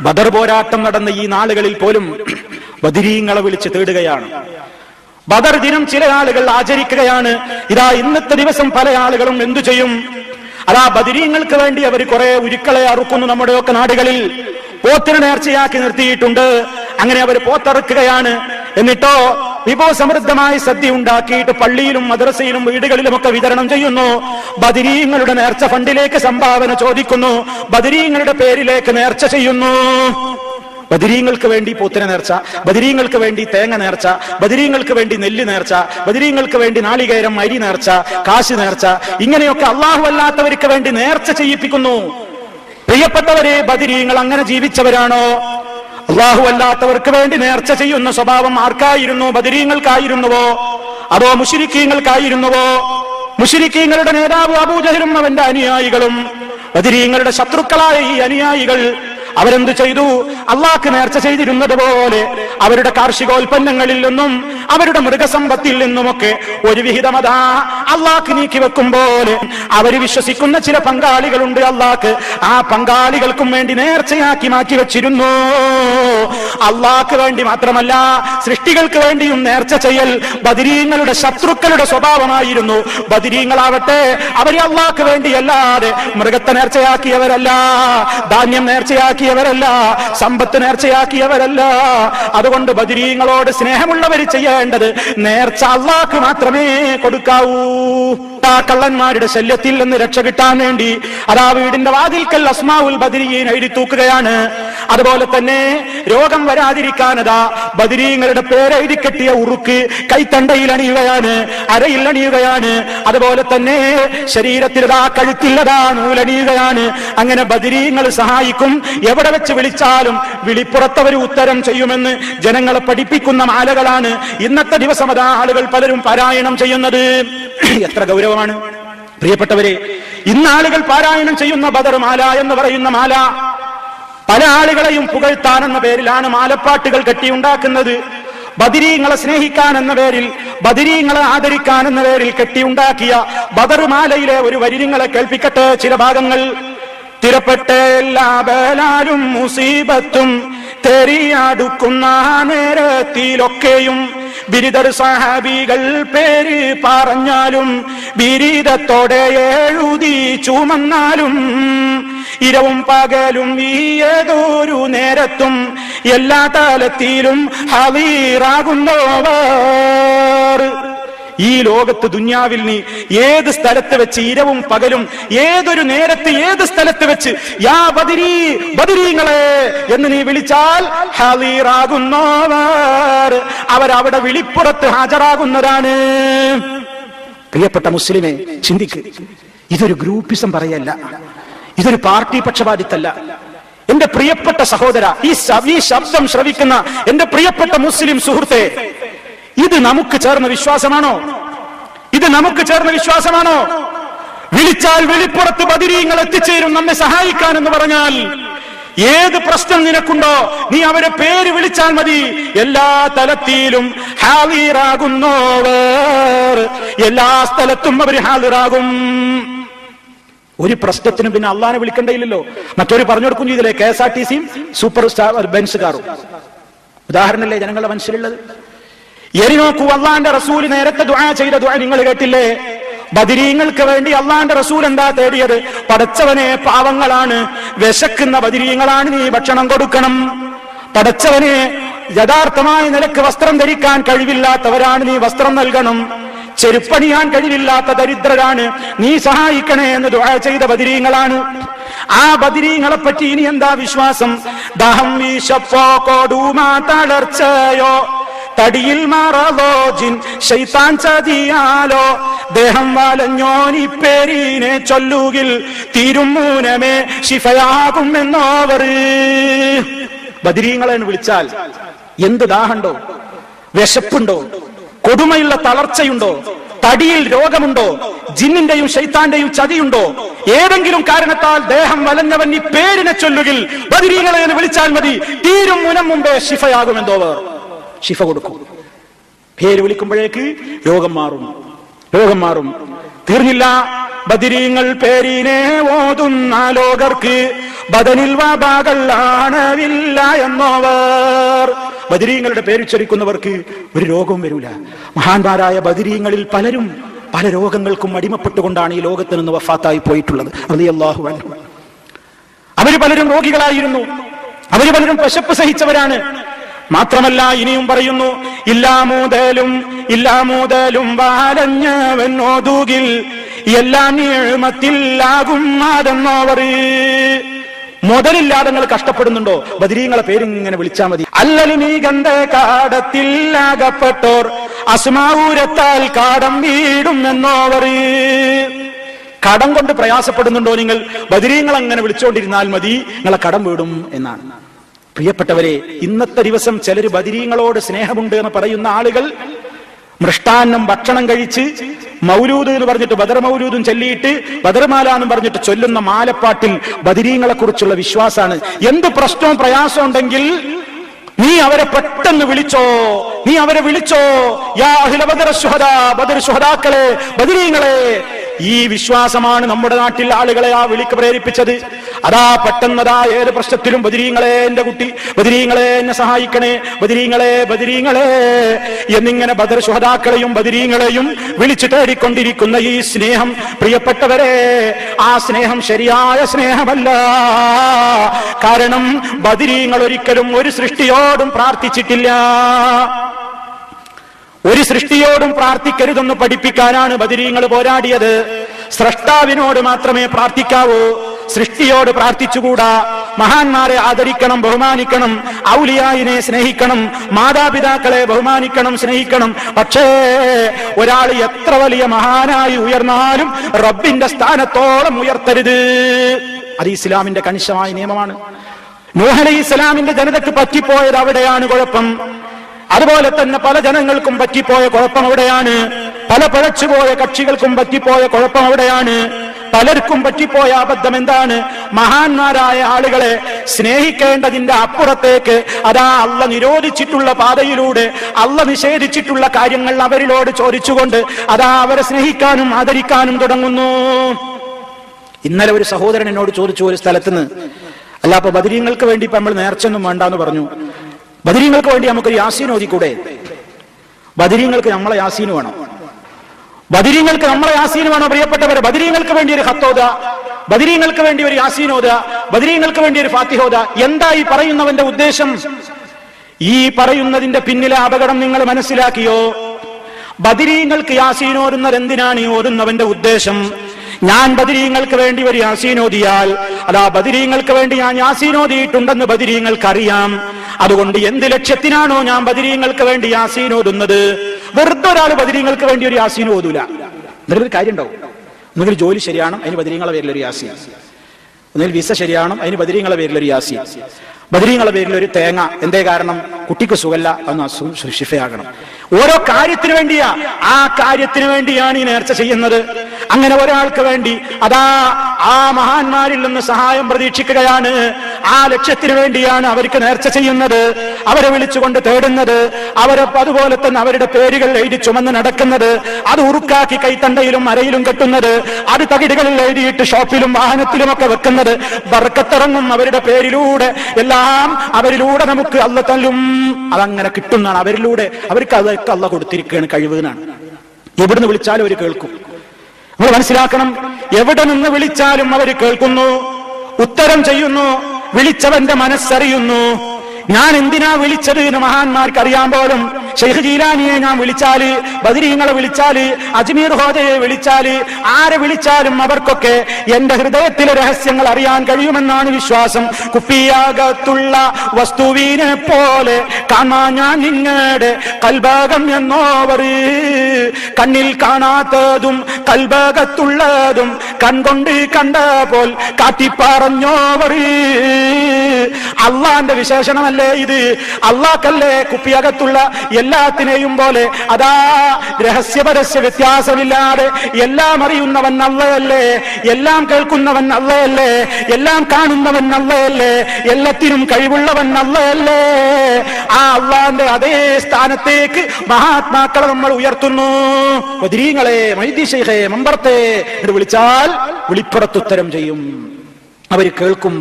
ബദർ പോരാട്ടം നടന്ന ഈ നാളുകളിൽ പോലും ബദിരീങ്ങളെ വിളിച്ച് തേടുകയാണ്. ബദർ ദിനം ചില ആളുകൾ ആചരിക്കുകയാണ്. ഇതാ ഇന്നത്തെ ദിവസം പല ആളുകളും എന്തു ചെയ്യും? അതാ ബദിരീങ്ങൾക്ക് വേണ്ടി അവർ കുറെ ഉരുക്കളെ അറുക്കുന്നു നമ്മുടെയൊക്കെ നാടുകളിൽ. പോത്തിനെ നേർച്ചയാക്കി നിർത്തിയിട്ടുണ്ട്. അങ്ങനെ അവർ പോത്തറുക്കുകയാണ്. എന്നിട്ടോ വിഭവസമൃദ്ധമായ സദ്യ ഉണ്ടാക്കിയിട്ട് പള്ളിയിലും മദ്രസയിലും വീടുകളിലുമൊക്കെ വിതരണം ചെയ്യുന്നു. ബദിരീങ്ങളുടെ നേർച്ച ഫണ്ടിലേക്ക് സംഭാവന ചോദിക്കുന്നു. ബദിരീങ്ങളുടെ പേരിലേക്ക് നേർച്ച ചെയ്യുന്നു. ബദിരീങ്ങൾക്ക് വേണ്ടി പൂത്തിന നേർച്ച ബദിരീങ്ങൾക്ക് വേണ്ടി തേങ്ങ നേർച്ച ബദിരീങ്ങൾക്ക് വേണ്ടി നെല്ല് നേർച്ച ബദിരീങ്ങൾക്ക് വേണ്ടി നാളികേരം അരി നേർച്ച കാശ് നേർച്ച ഇങ്ങനെയൊക്കെ അള്ളാഹു അല്ലാത്തവർക്ക് വേണ്ടി നേർച്ച ചെയ്യിപ്പിക്കുന്നു. പ്രിയപ്പെട്ടവരെ ബദിരീങ്ങൾ അങ്ങനെ ജീവിച്ചവരാണോ? അള്ളാഹു അല്ലാത്തവർക്ക് വേണ്ടി നേർച്ച ചെയ്യുന്ന സ്വഭാവം ആർക്കായിരുന്നു? ബദിരീങ്ങൾക്കായിരുന്നുവോ? അതോ മുഷിരിക്കീങ്ങൾക്കായിരുന്നുവോ മുഷിരിക്കീങ്ങളുടെ നേതാവ് അബൂജഹലും അവന്റെ അനുയായികളും ബദരീങ്ങളുടെ ശത്രുക്കളായ ഈ അനുയായികൾ അവരെന്ത് ചെയ്തു? അള്ളാഹ് നേർച്ച ചെയ്തിരുന്നത് പോലെ അവരുടെ കാർഷികോൽപ്പന്നങ്ങളിൽ നിന്നും അവരുടെ മൃഗസമ്പത്തിൽ നിന്നുമൊക്കെ ഒരു വിഹിതമതാ അള്ളാഹ് നീക്കി വെക്കും പോലെ അവർ വിശ്വസിക്കുന്ന ചില പങ്കാളികളുണ്ട് അള്ളാഹ് ആ പങ്കാളികൾക്കും വേണ്ടി നേർച്ചയാക്കി മാറ്റി വെച്ചിരുന്നു. അള്ളാഹ് വേണ്ടി മാത്രമല്ല സൃഷ്ടികൾക്ക് വേണ്ടിയും നേർച്ച ചെയ്യൽ ബദിരീങ്ങളുടെ ശത്രുക്കളുടെ സ്വഭാവമായിരുന്നു. ബദിരീങ്ങളാവട്ടെ അവരെ അള്ളാഹ് വേണ്ടിയല്ലാതെ മൃഗത്തെ നേർച്ചയാക്കിയവരല്ല. ധാന്യം നേർച്ചയാക്കിയവരല്ല സമ്പത്ത് നേർച്ചയാക്കിയവരല്ല. അതുകൊണ്ട് ബദിരീങ്ങളോട് സ്നേഹമുള്ളവർ ചെയ്യേണ്ടത് നേർച്ച അള്ളാക്ക് മാത്രമേ കൊടുക്കാവൂ. ആ കള്ളന്മാരുടെ ശല്യത്തിൽ നിന്ന് രക്ഷ കിട്ടാൻ വേണ്ടി അതാ വീടിന്റെ വാതിൽക്കൽ അസ്മാവുൽ ബദിരിയെ എഴുതി തൂക്കുകയാണ്. അതുപോലെ തന്നെ രോഗം വരാതിരിക്കാനതാ ബദിരീങ്ങളുടെ പേരെഴുതി കെട്ടിയ ഉറുക്ക് കൈത്തണ്ടയിൽ അണിയുകയാണ് അരയിൽ അണിയുകയാണ്. അതുപോലെ തന്നെ ശരീരത്തിലതാ കഴുത്തില്ലതാ നൂലണിയുകയാണ് അങ്ങനെ ബദിരീങ്ങൾ സഹായിക്കും. എവിടെ വെച്ച് വിളിച്ചാലും വിളിപ്പുറത്തവർ ഉത്തരം ചെയ്യുമെന്ന് ജനങ്ങളെ പഠിപ്പിക്കുന്ന മാലകളാണ് ഇന്നത്തെ ദിവസം അതാ ആളുകൾ പലരും പാരായണം ചെയ്യുന്നത്. എത്ര ഗൗരവമാണ്? പ്രിയപ്പെട്ടവരെ ഇന്ന് ആളുകൾ പാരായണം ചെയ്യുന്ന ബദർ മാല എന്ന് പറയുന്ന മാല പല ആളുകളെയും പുകഴ്ത്താൻ എന്ന പേരിലാണ് മാലപ്പാട്ടുകൾ കെട്ടിയുണ്ടാക്കുന്നത്. ബദിരീങ്ങളെ സ്നേഹിക്കാൻ എന്ന പേരിൽ ബദിരീങ്ങളെ ആദരിക്കാൻ എന്ന പേരിൽ കെട്ടിയുണ്ടാക്കിയ ബദർ മാലയിലെ ഒരു വരിങ്ങളെ കേൾപ്പിക്കട്ടെ ചില ഭാഗങ്ങൾ. തിരപ്പെട്ട എല്ലാ ബേലാലും മുസീബത്തും തെറിയാടുക്കുന്ന നേരത്തിലൊക്കെയും ബിരുദർ സഹാബികൾ പേര് പറഞ്ഞാലും ബിരുദത്തോടെ എഴുതി ചുമന്നാലും ഇരവും പകലും ഈ ഏതൊരു നേരത്തും എല്ലാ തലത്തിലും ഹവീറാകുന്നവർ. ഈ ലോകത്ത് ദുന്യാവിൽ നീ ഏത് സ്ഥലത്ത് വെച്ച് ഇരവും പകലും ഏതൊരു നേരത്ത് ഏത് സ്ഥലത്ത് വെച്ച് യാ ബദിരി ബദിരീങ്ങളെ എന്ന് നീ വിളിച്ചാൽ ഹലീറാകുന്നവർ. അവരവിടെ വിളിപ്പുറത്ത് ഹാജരാകുന്നതാണ്. പ്രിയപ്പെട്ട മുസ്ലിമെ ചിന്തിക്ക്. ഇതൊരു ഗ്രൂപ്പിസം പറയല്ല. ഇതൊരു പാർട്ടി പക്ഷപാതിത്തല്ല. എന്റെ പ്രിയപ്പെട്ട സഹോദര ഈ ശബ്ദം ശ്രവിക്കുന്ന എന്റെ പ്രിയപ്പെട്ട മുസ്ലിം സുഹൃത്തെ ഇത് നമുക്ക് ചേർന്ന വിശ്വാസമാണോ? ഇത് നമുക്ക് ചേർന്ന വിശ്വാസമാണോ? വിളിച്ചാൽ വെളിപ്പുറത്ത് ബദിരീങ്ങൾ എത്തിച്ചേരും നമ്മെ സഹായിക്കാൻ എന്ന് പറഞ്ഞാൽ ഏത് പ്രശ്നം നിനക്കുണ്ടോ നീ അവരെ പേര് വിളിച്ചാൽ മതി. എല്ലാ തലത്തിലും ഹാവീറാകുന്നോവർ. എല്ലാ സ്ഥലത്തും അവർ ഹാളിറാകും ഒരു പ്രശ്നത്തിനും പിന്നെ അള്ളാനെ വിളിക്കണ്ടയില്ലല്ലോ മറ്റൊരു പറഞ്ഞു കൊടുക്കും ചെയ്തില്ലേ കെ എസ് ആർ ടി സിയും സൂപ്പർ സ്റ്റാർ ബെൻസ് കാറും ഉദാഹരണല്ലേ ജനങ്ങളുടെ മനസ്സിലുള്ളത്? എരി നോക്കൂ അള്ളാന്റെ റസൂൽ നേരത്തെ ദുആ ചെയ്ത ദുആ നിങ്ങൾ കേട്ടില്ലേ? ബദിരീങ്ങൾക്ക് വേണ്ടി അള്ളാന്റെ റസൂൽ എന്താ തേടിയത്? പടച്ചവനെ പാവങ്ങളാണ് വിശക്കുന്ന ബദിരീങ്ങളാണ് നീ ഭക്ഷണം കൊടുക്കണം. പടച്ചവനെ യഥാർത്ഥമായ നിലയ്ക്ക് വസ്ത്രം ധരിക്കാൻ കഴിവില്ലാത്തവരാണ് നീ വസ്ത്രം നൽകണം. ചെരുപ്പണിയാൻ കഴിവില്ലാത്ത ദരിദ്രരാണ് നീ സഹായിക്കണേ എന്ന് ദുആ ചെയ്ത ബദിരീങ്ങളാണ്. ആ ബദിരീങ്ങളെ പറ്റി ഇനി എന്താ വിശ്വാസം? ദഹം വീശപ്പോ കൊടുമാ തളർച്ചയോ? തടിയിൽ മാറാതോ ജിൻ. ശൈത്താൻ ചതിയാലോ. ദേഹം വാലഞ്ഞോനി പേരിനെ ചൊല്ലുകിൽ തിരുമൂനമേ ശിഫയാകും എന്നോവർ ബദിരീങ്ങളെ വിളിച്ചാൽ എന്ത് ദാഹണ്ടോ? വിശപ്പുണ്ടോ? കൊടുമയുള്ള തളർച്ചയുണ്ടോ? തടിയിൽ രോഗമുണ്ടോ? ജിന്നിന്റെയും ശൈത്താന്റെയും ചതിയുണ്ടോ? ഏതെങ്കിലും കാരണത്താൽ ദേഹം വലഞ്ഞവൻ ഈ പേരിനെ ചൊല്ലുകിൽ ബദിരീങ്ങളെ വിളിച്ചാൽ മതി. തീരും മുനം മുമ്പേ ശിഫയാകുമെന്തോവർ ശിഫ കൊടുക്കും. പേര് വിളിക്കുമ്പോഴേക്ക് രോഗം മാറും. രോഗം മാറും. തീർന്നില്ല. ബദിരീങ്ങൾ പേരിനെ ഓതുന്ന ലോകർക്ക് ബദനിൽ വാബാകൾ എന്നവർ. ബദിരീങ്ങളുടെ പേരുച്ചരിക്കുന്നവർക്ക് ഒരു രോഗവും വരൂല. മഹാന്മാരായ ബദിരീങ്ങളിൽ പലരും പല രോഗങ്ങൾക്കും അടിമപ്പെട്ടുകൊണ്ടാണ് ഈ ലോകത്ത് നിന്ന് വഫാത്തായി പോയിട്ടുള്ളത്. അള്ളാഹു അവർ പലരും രോഗികളായിരുന്നു. അവർ പലരും പശപ്പ് സഹിച്ചവരാണ്. മാത്രമല്ല ഇനിയും പറയുന്നു ഇല്ലാമൂതലും ഇല്ലാമൂതലും വാലഞ്ഞവനോതുകിൽ എല്ലാ നീഴ്മത്തില്ലാകും അതെന്നോവർ മുതലില്ലാതെ നിങ്ങൾ കഷ്ടപ്പെടുന്നുണ്ടോ? ബദിരീങ്ങളെ പേരിങ്ങനെ വിളിച്ചാൽ മതി. അല്ലലിമീ ഗന്ധ കാടത്തിൽ അകപ്പെട്ടോർ അസ്മാവൂരത്താൽ കാടം വീടും എന്നോവർ. കടം കൊണ്ട് പ്രയാസപ്പെടുന്നുണ്ടോ നിങ്ങൾ? ബദിരീങ്ങൾ അങ്ങനെ വിളിച്ചുകൊണ്ടിരുന്നാൽ മതി നിങ്ങളെ കടം വീടും എന്നാണ്. പ്രിയപ്പെട്ടവരെ ഇന്നത്തെ ദിവസം ചിലർ ബദിരീങ്ങളോട് സ്നേഹമുണ്ട് എന്ന് പറയുന്ന ആളുകൾ മൃഷ്ടാന്നം ഭക്ഷണം കഴിച്ച് മൗലൂദ് എന്ന് പറഞ്ഞിട്ട് ബദർ മൗലൂദും ചൊല്ലിയിട്ട് ബദർമാല എന്ന് പറഞ്ഞിട്ട് ചൊല്ലുന്ന മാലപ്പാട്ടിൽ ബദിരീങ്ങളെ കുറിച്ചുള്ള വിശ്വാസാണ്. എന്ത് പ്രശ്നവും പ്രയാസം ഉണ്ടെങ്കിൽ നീ അവരെ പെട്ടെന്ന് വിളിച്ചോ നീ അവരെ വിളിച്ചോ. യാ അഹ്ല ബദർ ബദർ സുഹദാക്കളെ ബദരീങ്ങളെ ഈ വിശ്വാസമാണ് നമ്മുടെ നാട്ടിൽ ആളുകളെ ആ വിളിക്ക് പ്രേരിപ്പിച്ചത്. അതാ പെട്ടെന്നതാ ഏത് പ്രശ്നത്തിലും ബദിരീങ്ങളെ എന്റെ കുട്ടി ബദിരീങ്ങളെ എന്നെ സഹായിക്കണേ ബദിരീങ്ങളെ ബദിരീങ്ങളെ എന്നിങ്ങനെ ബദർ സുഹതാക്കളെയും ബദിരീങ്ങളെയും വിളിച്ചു തേടിക്കൊണ്ടിരിക്കുന്ന ഈ സ്നേഹം പ്രിയപ്പെട്ടവരെ ആ സ്നേഹം ശരിയായ സ്നേഹമല്ല. കാരണം ബദിരീങ്ങൾ ഒരിക്കലും ഒരു സൃഷ്ടിയോടും പ്രാർത്ഥിച്ചിട്ടില്ല. ഒരു സൃഷ്ടിയോടും പ്രാർത്ഥിക്കരുതെന്ന് പഠിപ്പിക്കാനാണ് ബദിരീങ്ങൾ പോരാടിയത്. സ്രഷ്ടാവിനോട് മാത്രമേ പ്രാർത്ഥിക്കാവൂ. സൃഷ്ടിയോട് പ്രാർത്ഥിച്ചുകൂടാ. മഹാന്മാരെ ആദരിക്കണം ബഹുമാനിക്കണം ഔലിയായിനെ സ്നേഹിക്കണം മാതാപിതാക്കളെ ബഹുമാനിക്കണം സ്നേഹിക്കണം. പക്ഷേ ഒരാൾ എത്ര വലിയ മഹാനായി ഉയർന്നാലും റബ്ബിന്റെ സ്ഥാനത്തോളം ഉയർത്തരുത്. അത് ഇസ്ലാമിന്റെ കണിശമായ നിയമമാണ്. നൂഹലി ഇസ്ലാമിന്റെ ജനതയ്ക്ക് പറ്റിപ്പോയത് അവിടെയാണ് കുഴപ്പം. അതുപോലെ തന്നെ പല ജനങ്ങൾക്കും പറ്റിപ്പോയ കുഴപ്പം അവിടെയാണ്. പല പഴച്ചുപോയ കക്ഷികൾക്കും പറ്റിപ്പോയ കുഴപ്പം അവിടെയാണ്. പലർക്കും പറ്റിപ്പോയ അബദ്ധം എന്താണ്? മഹാന്മാരായ ആളുകളെ സ്നേഹിക്കേണ്ടതിന്റെ അപ്പുറത്തേക്ക് അതാ അല്ല നിരോധിച്ചിട്ടുള്ള പാതയിലൂടെ അല്ല നിഷേധിച്ചിട്ടുള്ള കാര്യങ്ങൾ അവരിലോട് ചോദിച്ചുകൊണ്ട് അതാ അവരെ സ്നേഹിക്കാനും ആദരിക്കാനും തുടങ്ങുന്നു. ഇന്നലെ ഒരു സഹോദരൻ എന്നോട് ചോദിച്ചു ഒരു സ്ഥലത്തുനിന്ന് അല്ല അപ്പൊ ബദരീങ്ങൾക്ക് വേണ്ടി ഇപ്പൊ നമ്മൾ നേർച്ചൊന്നും വേണ്ടാന്ന് പറഞ്ഞു. ബദരീങ്ങൾക്ക് വേണ്ടി നമുക്കൊരു യാസീൻ ഓതിക്കൂടെ? ബദരീങ്ങൾക്ക് നമ്മളെ യാസീന് വേണം. ബദിരിങ്ങൾക്ക് നമ്മളെ യാസീൻ വേണോ പ്രിയപ്പെട്ടവരെ. ബദിരിങ്ങൾക്ക് വേണ്ടി ഒരു ഹത്തോത ബദിരിങ്ങൾക്ക് വേണ്ടി ഒരു യാസീനോദ ബദിരിങ്ങൾക്ക് വേണ്ടി ഒരു ഫാത്തിഹോദ എന്താ ഈ പറയുന്നവന്റെ ഉദ്ദേശം? ഈ പറയുന്നതിന്റെ പിന്നിലെ അപകടം നിങ്ങൾ മനസ്സിലാക്കിയോ? ബദിരീങ്ങൾക്ക് യാസീൻ ഓരുന്നത് എന്തിനാണ് ഈ ഓരുന്നവന്റെ ഉദ്ദേശം? ഞാൻ ബദിരീങ്ങൾക്ക് വേണ്ടി ഒരു യാസീനോദിയാൽ അതാ ബദിരീങ്ങൾക്ക് വേണ്ടി ഞാൻ യാസീനോദിയിട്ടുണ്ടെന്ന് ബദിരീങ്ങൾക്ക് അറിയാം അതുകൊണ്ട് എന്ത് ലക്ഷ്യത്തിനാണോ ഞാൻ ബദിരീങ്ങൾക്ക് വേണ്ടി യാസീൻ ഓതുന്നത് വെറുതെ ഒരാൾ ബദിരീങ്ങൾക്ക് വേണ്ടി ഒരു യാസീൻ ഓതൂല കാര്യം ഉണ്ടാവും ഒന്നുകിൽ ജോലി ശരിയാണ് അതിന് ബദിരീങ്ങളെ പേരിൽ ഒരു യാസീൻ ഒന്നുകിൽ വിസ ശരിയാണ് അതിന് ബദിരീങ്ങളെ പേരിൽ ഒരു യാസീൻ ബദിരീങ്ങളെ പേരിൽ ഒരു തേങ്ങ. എന്തേ കാരണം? കുട്ടിക്ക് സുഖല്ല അന്ന് ശിഫയാകണം. ഓരോ കാര്യത്തിന് വേണ്ടിയാ. ആ കാര്യത്തിന് വേണ്ടിയാണ് ഈ നേർച്ച ചെയ്യുന്നത്. അങ്ങനെ ഒരാൾക്ക് വേണ്ടി അതാ ആ മഹാന്മാരിൽ നിന്ന് സഹായം പ്രതീക്ഷിക്കുകയാണ്. ആ ലക്ഷ്യത്തിന് വേണ്ടിയാണ് അവർക്ക് നേർച്ച ചെയ്യുന്നത്. അവരെ വിളിച്ചുകൊണ്ട് തേടുന്നത്. അവരെ അതുപോലെ തന്നെ അവരുടെ പേരുകൾ എഴുതി ചുമന്ന് നടക്കുന്നത്. അത് ഉറുക്കാക്കി കൈത്തണ്ടയിലും അരയിലും കെട്ടുന്നത്. അത് തകിടുകളിൽ എഴുതിയിട്ട് ഷോപ്പിലും വാഹനത്തിലും ഒക്കെ വെക്കുന്നത്. ബർക്കത്തിറങ്ങും അവരുടെ പേരിലൂടെ. എല്ലാം അവരിലൂടെ നമുക്ക് അല്ല തല്ലും. അതങ്ങനെ കിട്ടുന്നതാണ്. അവരിലൂടെ അവർക്ക് അതൊക്കെ അല്ല കൊടുത്തിരിക്കുകയാണ് കഴിവ് എവിടുന്ന് വിളിച്ചാലും അവർ കേൾക്കും. നമ്മൾ മനസ്സിലാക്കണം. എവിടെ നിന്ന് വിളിച്ചാലും അവർ കേൾക്കുന്നു. ഉത്തരം ചെയ്യുന്നു. വിളിച്ചവന്റെ മനസ്സറിയുന്നു. ഞാൻ എന്തിനാ വിളിച്ചത് എന്ന് മഹാന്മാർക്ക് അറിയാൻ പോലും ഷെയ്ഖ് ജീലാനിയെ ഞാൻ വിളിച്ചാൽ ബദിരീങ്ങളെ വിളിച്ചാൽ അജ്മീർ ഹോദയെ വിളിച്ചാൽ ആരെ വിളിച്ചാലും അവർക്കൊക്കെ എന്റെ ഹൃദയത്തിലെ രഹസ്യങ്ങൾ അറിയാൻ കഴിയുമെന്നാണ് വിശ്വാസം. കുപ്പിയാകത്തുള്ള വസ്തുവിനെ പോലെ കാണാൻ ഞാൻ നിങ്ങളുടെ കൽഭാഗം എന്നോവർ. കണ്ണിൽ കാണാത്തതും കൽഭാഗത്തുള്ളതും കൺകൊണ്ട് കണ്ട പോൽ കാട്ടിപ്പറഞ്ഞോവർ. അള്ളാന്റെ വിശേഷണമല്ലേ ഇത്? അള്ളാക്കല്ലേ കുപ്പിയകത്തുള്ള എല്ലാത്തിനെയും പോലെ അതാ രഹസ്യപരസ്യ വ്യത്യാസമില്ലാതെ എല്ലാം അറിയുന്നവൻ അള്ളയല്ലേ എല്ലാം കേൾക്കുന്നവൻ അള്ളയല്ലേ എല്ലാം കാണുന്നവൻ അള്ളയല്ലേ എല്ലാത്തിനും കഴിവുള്ളവൻ അള്ളയല്ലേ. ആ അള്ളാന്റെ അതേ സ്ഥാനത്തേക്ക് മഹാത്മാക്കളെ നമ്മൾ ഉയർത്തുന്നു. ബദരീങ്ങളെ മൈദി ശൈഖേ മമ്പർത്തെ എന്ന് വിളിച്ചാൽ വിളിപ്പുറത്തുത്തരം ചെയ്യും. അവർ കേൾക്കും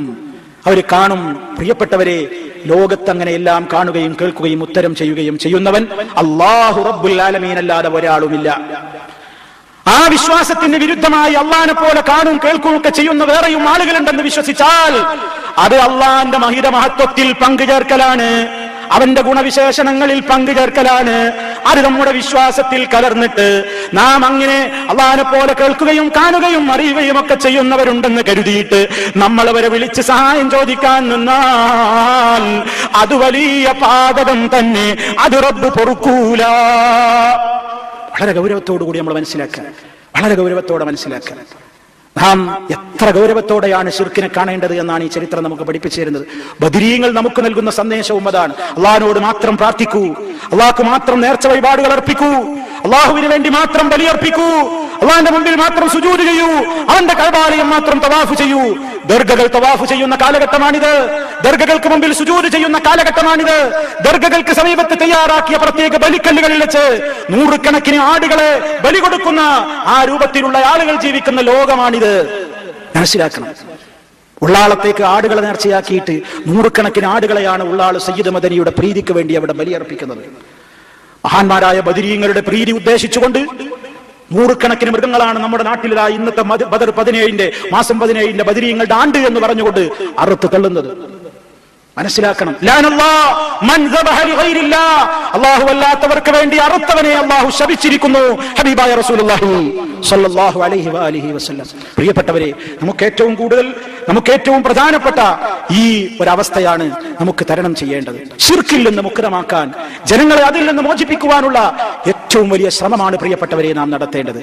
അവർ കാണും. പ്രിയപ്പെട്ടവരെ ലോകത്ത് അങ്ങനെ എല്ലാം കാണുകയും കേൾക്കുകയും ഉത്തരം ചെയ്യുകയും ചെയ്യുന്നവൻ അള്ളാഹു റബ്ബുൽ ആലമീൻ അല്ലാതെ ഒരാളുമില്ല. ആ വിശ്വാസത്തിന് വിരുദ്ധമായി അള്ളാനെ പോലെ കാണും കേൾക്കും ഒക്കെ ചെയ്യുന്ന വേറെയും ആളുകളുണ്ടെന്ന് വിശ്വസിച്ചാൽ അത് അള്ളാന്റെ മഹിത മഹത്വത്തിൽ പങ്കുചേർക്കലാണ്. അവന്റെ ഗുണവിശേഷണങ്ങളിൽ പങ്കുചേർക്കലാണ്. അത് നമ്മുടെ വിശ്വാസത്തിൽ കലർന്നിട്ട് നാം അങ്ങനെ അള്ളഹാനെ പോലെ കേൾക്കുകയും കാണുകയും അറിയുകയും ഒക്കെ ചെയ്യുന്നവരുണ്ടെന്ന് കരുതിയിട്ട് നമ്മൾ അവരെ വിളിച്ച് സഹായം ചോദിക്കാൻ നിന്നാൽ അത് വലിയ പാതകം തന്നെ. അത് റബ്ബ് പൊറുക്കൂല. വളരെ ഗൗരവത്തോടു കൂടി നമ്മൾ മനസ്സിലാക്കുക. വളരെ ഗൗരവത്തോടെ മനസ്സിലാക്കുക. നാം എത്ര ഗൗരവത്തോടെയാണ് ഷിർക്കിനെ കാണേണ്ടത് എന്നാണ് ഈ ചരിത്രം നമുക്ക് പഠിപ്പിച്ചു തരുന്നത് ബദിരീങ്ങൾ നമുക്ക് നൽകുന്ന സന്ദേശവും അതാണ്. അള്ളാഹിനോട് മാത്രം പ്രാർത്ഥിക്കൂ. അള്ളാഹ്ക്ക് മാത്രം നേർച്ച വഴിപാടുകൾ അർപ്പിക്കൂ. അള്ളാഹുവിന് വേണ്ടി മാത്രം ബലിയർപ്പിക്കൂ. അള്ളാഹിന്റെ മുമ്പിൽ മാത്രം സുജൂത് ചെയ്യൂ. അവന്റെ കൈബാലയം മാത്രം തവാഫ് ചെയ്യൂ. ദർഗകൾ തവാഫ് ചെയ്യുന്ന കാലഘട്ടമാണിത്. ദർഗകൾക്ക് മുമ്പിൽ സുജൂത് ചെയ്യുന്ന കാലഘട്ടമാണിത്. ദർഗകൾക്ക് സമീപത്ത് തയ്യാറാക്കിയ പ്രത്യേക ബലിക്കല്ലുകളിൽ വെച്ച് നൂറുകണക്കിന് ആടുകളെ ബലി കൊടുക്കുന്ന ആ രൂപത്തിലുള്ള ആളുകൾ ജീവിക്കുന്ന ലോകമാണിത്. മനസ്സിലാക്കണം ഉള്ളാളത്തേക്ക് ആടുകളെ നേർച്ചയാക്കിയിട്ട് നൂറുകണക്കിന് ആടുകളെയാണ് ഉള്ളാൾ സയ്യിദ് മദനിയുടെ പ്രീതിക്ക് വേണ്ടി അവിടെ ബലിയർപ്പിക്കുന്നത്. മഹാന്മാരായ ബദിരീങ്ങളുടെ പ്രീതി ഉദ്ദേശിച്ചുകൊണ്ട് നൂറുകണക്കിന് മൃഗങ്ങളാണ് നമ്മുടെ നാട്ടിലാ ഇന്നത്തെ ബദർ പതിനേഴിന്റെ മാസം പതിനേഴിന്റെ ബദരീങ്ങളുടെ ആണ്ട് എന്ന് പറഞ്ഞുകൊണ്ട് അറുത്ത് തള്ളുന്നത്. മനസ്സിലാക്കണം. അള്ളാഹു അല്ലാത്തവർക്ക് വേണ്ടി അറുത്തവനെ അള്ളാഹു ശപിച്ചിരിക്കുന്നു. ഹബീബായ റസൂലുള്ളാഹി അലൈഹി വആലിഹി വസല്ലം. പ്രിയപ്പെട്ടവരെ നമുക്ക് ഏറ്റവും കൂടുതൽ നമുക്ക് ഏറ്റവും പ്രധാനപ്പെട്ട ഈ ഒരവസ്ഥയാണ് നമുക്ക് തരണം ചെയ്യേണ്ടത്. ശിർക്കിൽ നിന്ന് മുക്തമാക്കാൻ ജനങ്ങളെ അതിൽ നിന്ന് മോചിപ്പിക്കുവാനുള്ള ഏറ്റവും വലിയ ശ്രമമാണ് പ്രിയപ്പെട്ടവരെ നാം നടത്തേണ്ടത്.